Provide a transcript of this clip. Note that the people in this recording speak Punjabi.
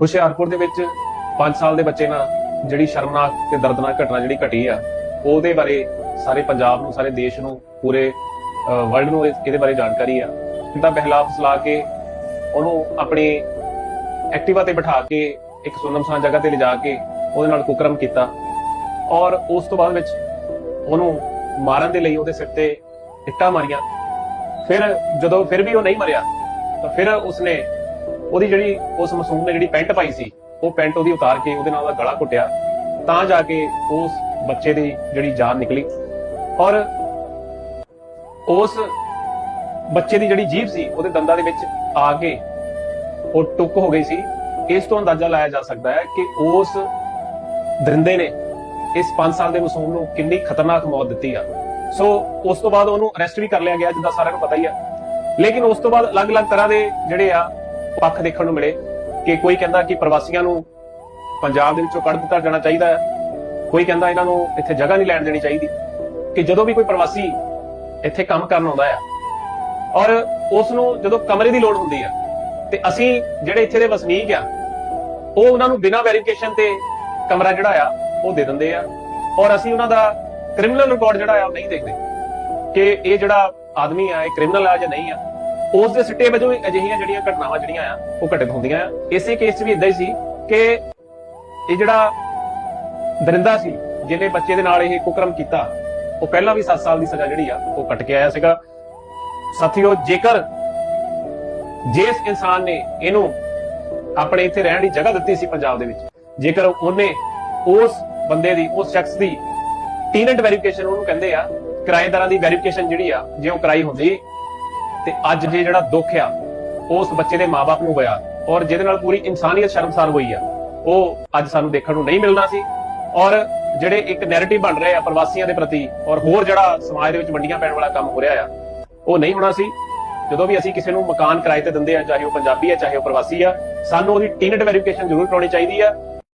ਹੁਸ਼ਿਆਰਪੁਰ ਦੇ ਵਿੱਚ 5 ਸਾਲ ਦੇ ਬੱਚੇ ਨਾਲ ਜਿਹੜੀ ਸ਼ਰਮਨਾਕ ਤੇ ਦਰਦਨਾਕ ਘਟਨਾ ਜਿਹੜੀ ਘਟੀ ਆ, ਉਹਦੇ ਬਾਰੇ ਸਾਰੇ ਪੰਜਾਬ ਨੂੰ, ਸਾਰੇ ਦੇਸ਼ ਨੂੰ, ਪੂਰੇ ਵਰਲਡ ਨੂੰ ਇਹਦੇ ਬਾਰੇ ਜਾਣਕਾਰੀ ਆ। ਪਿਤਾ ਪਹਿਲਾ ਫਸਲਾ ਕੇ ਉਹਨੂੰ ਆਪਣੇ ਐਕਟਿਵਾ ਤੇ ਬਿਠਾ ਕੇ, ਇੱਕ ਸੁਨਮਸਾਨ ਜਗ੍ਹਾ ਤੇ ਲਿਜਾ ਕੇ ਉਹਦੇ ਨਾਲ ਕੁਕਰਮ ਕੀਤਾ। ਔਰ ਉਸ ਤੋਂ ਬਾਅਦ ਵਿੱਚ ਉਹਨੂੰ ਮਾਰਨ ਦੇ ਲਈ ਉਹਦੇ ਸਿਰ ਤੇ ਇੱਟਾਂ ਮਾਰੀਆਂ। ਫਿਰ ਜਦੋਂ ਫਿਰ ਵੀ ਉਹ ਨਹੀਂ ਮਰਿਆ, ਤਾਂ ਫਿਰ ਉਸਨੇ ਉਹਦੀ ਜਿਹੜੀ ਉਸ ਮਾਸੂਮ ਨੇ ਜਿਹੜੀ ਪੈਂਟ ਪਾਈ ਸੀ, ਉਹ ਪੈਂਟ ਉਹਦੀ ਉਤਾਰ ਕੇ ਉਹਦੇ ਨਾਲ ਉਹਦਾ ਗਲਾ ਘੁੱਟਿਆ। ਤਾਂ ਜਾ ਕੇ ਉਸ ਬੱਚੇ ਦੀ ਜਿਹੜੀ ਜਾਨ ਨਿਕਲੀ। ਔਰ ਉਸ ਬੱਚੇ ਦੀ ਜਿਹੜੀ ਜੀਭ ਸੀ, ਉਹਦੇ ਦੰਦਾਂ ਦੇ ਵਿੱਚ ਆ ਕੇ ਉਹ ਟੁੱਕ ਹੋ ਗਈ ਸੀ। ਇਸ ਤੋਂ ਅੰਦਾਜ਼ਾ ਲਾਇਆ ਜਾ ਸਕਦਾ ਹੈ ਕਿ ਉਸ ਦਰਿੰਦੇ ਨੇ ਇਸ 5 ਸਾਲ ਦੇ ਮਾਸੂਮ ਨੂੰ ਕਿੰਨੀ ਖਤਰਨਾਕ ਮੌਤ ਦਿੱਤੀ ਆ। ਸੋ ਉਸ ਤੋਂ ਬਾਅਦ ਉਹਨੂੰ ਅਰੈਸਟ ਵੀ ਕਰ ਲਿਆ ਗਿਆ, ਜਿੱਦਾਂ ਸਾਰਿਆਂ ਨੂੰ ਪਤਾ ਹੀ ਆ। ਲੇਕਿਨ ਉਸ ਤੋਂ ਬਾਅਦ ਅਲੱਗ-ਅਲੱਗ ਤਰ੍ਹਾਂ ਦੇ ਜਿਹੜੇ ਆ ਪੱਖ ਦੇਖਣ ਨੂੰ ਮਿਲੇ ਕਿ ਕੋਈ ਕਹਿੰਦਾ ਕਿ ਪ੍ਰਵਾਸੀਆਂ ਨੂੰ ਪੰਜਾਬ ਦੇ ਵਿੱਚੋਂ ਕੱਢ ਦਿੱਤਾ ਜਾਣਾ ਚਾਹੀਦਾ ਹੈ। ਕੋਈ ਕਹਿੰਦਾ ਇਹਨਾਂ ਨੂੰ ਇੱਥੇ ਜਗ੍ਹਾ ਨਹੀਂ ਲੈਣ ਦੇਣੀ ਚਾਹੀਦੀ। ਕਿ ਜਦੋਂ ਵੀ ਕੋਈ ਪ੍ਰਵਾਸੀ ਇੱਥੇ ਕੰਮ ਕਰਨ ਆਉਂਦਾ ਆ ਔਰ ਉਸ ਨੂੰ ਜਦੋਂ ਕਮਰੇ ਦੀ ਲੋੜ ਹੁੰਦੀ ਆ ਤੇ ਅਸੀਂ ਜਿਹੜੇ ਇੱਥੇ ਦੇ ਵਸਨੀਕ ਆ, ਉਹ ਉਹਨਾਂ ਨੂੰ ਬਿਨਾਂ ਵੈਰੀਫਿਕੇਸ਼ਨ ਤੇ ਕਮਰਾ ਜਿਹੜਾ ਆ, ਉਹ ਦੇ ਦਿੰਦੇ ਆ। ਔਰ ਅਸੀਂ ਉਹਨਾਂ ਦਾ ਕ੍ਰਿਮੀਨਲ ਰਿਕਾਰਡ ਜਿਹੜਾ ਆ, ਉਹ ਨਹੀਂ ਦੇਖਦੇ। ਕਿ ਇਹ ਜਿਹੜਾ ਆਦਮੀ ਆ, ਇਹ ਕ੍ਰਿਮੀਨਲ ਆ ਜਾਂ ਨਹੀਂ ਆ ਉਸ ਦੇ ਸਿੱਟੇ ਵਜੋਂ ਅਜਿਹੀਆਂ ਜਿਹੜੀਆਂ ਘਟਨਾਵਾਂ ਜਿਹੜੀਆਂ ਆ, ਉਹ ਘਟਿਤ ਹੁੰਦੀਆਂ ਆ। ਇਸੇ ਕੇਸ 'ਚ ਵੀ ਇਦਾਂ ਹੀ ਸੀ ਕਿ ਇਹ ਜਿਹੜਾ ਦਰਿੰਦਾ ਸੀ, ਜਿਹਨੇ ਬੱਚੇ ਦੇ ਨਾਲ ਇਹ ਕੁਕਰਮ ਕੀਤਾ, ਉਹ ਪਹਿਲਾਂ ਵੀ 7 ਸਾਲ ਦੀ ਸਜ਼ਾ ਜਿਹੜੀ ਆ, ਉਹ ਕੱਟ ਕੇ ਆਇਆ ਸੀਗਾ। ਸਾਥੀਓ, ਜੇਕਰ ਜਿਸ ਇਨਸਾਨ ਨੇ ਇਹਨੂੰ ਆਪਣੇ ਇੱਥੇ ਰਹਿਣ ਦੀ ਜਗ੍ਹਾ ਦਿੱਤੀ ਸੀ ਪੰਜਾਬ ਦੇ ਵਿੱਚ, ਜੇਕਰ ਉਹਨੇ ਉਸ ਬੰਦੇ ਦੀ, ਉਸ ਸ਼ਖਸ ਦੀ ਟੀਨੈਂਟ ਵੈਰੀਫਿਕੇਸ਼ਨ ਉਹਨੂੰ ਕਹਿੰਦੇ ਆ, ਕਿਰਾਏਦਾਰਾਂ ਦੀ ਵੈਰੀਫਿਕੇਸ਼ਨ ਜਿਹੜੀ ਆ, ਜੇ ਉਹ ਕਰਾਈ ਹੁੰਦੀ ਤੇ ਅੱਜ ਜੇ ਜਿਹੜਾ ਦੁੱਖ ਆ ਉਸ ਬੱਚੇ ਦੇ ਮਾਪੇ ਨੂੰ ਹੋਇਆ ਔਰ ਜਿਹਦੇ ਨਾਲ ਪੂਰੀ ਇਨਸਾਨੀਅਤ ਸ਼ਰਮਸਾਰ ਹੋਈ ਆ, ਉਹ ਅੱਜ ਸਾਨੂੰ ਦੇਖਣ ਨੂੰ ਨਹੀਂ ਮਿਲਣਾ ਸੀ ਔਰ ਜਿਹੜੇ ਇੱਕ ਨੈਰੇਟਿਵ ਬਣ ਰਹੇ ਆ ਪ੍ਰਵਾਸੀਆਂ ਦੇ ਪ੍ਰਤੀ ਔਰ ਹੋਰ ਜਿਹੜਾ ਸਮਾਜ ਦੇ ਵਿੱਚ ਵੰਡੀਆਂ ਪੈਣ ਵਾਲਾ ਕੰਮ ਹੋ ਰਿਹਾ ਆ, ਉਹ ਨਹੀਂ ਹੋਣਾ ਸੀ। ਜਦੋਂ ਵੀ ਅਸੀਂ ਕਿਸੇ ਨੂੰ ਮਕਾਨ ਕਿਰਾਏ ਤੇ ਦਿੰਦੇ ਆ, ਚਾਹੇ ਉਹ ਪੰਜਾਬੀ ਆ, ਚਾਹੇ ਉਹ ਪ੍ਰਵਾਸੀ ਆ, ਸਾਨੂੰ ਉਹਦੀ ਟੀਨਟ ਵੈਰੀਫਿਕੇਸ਼ਨ ਜ਼ਰੂਰ ਕਰਾਉਣੀ ਚਾਹੀਦੀ ਆ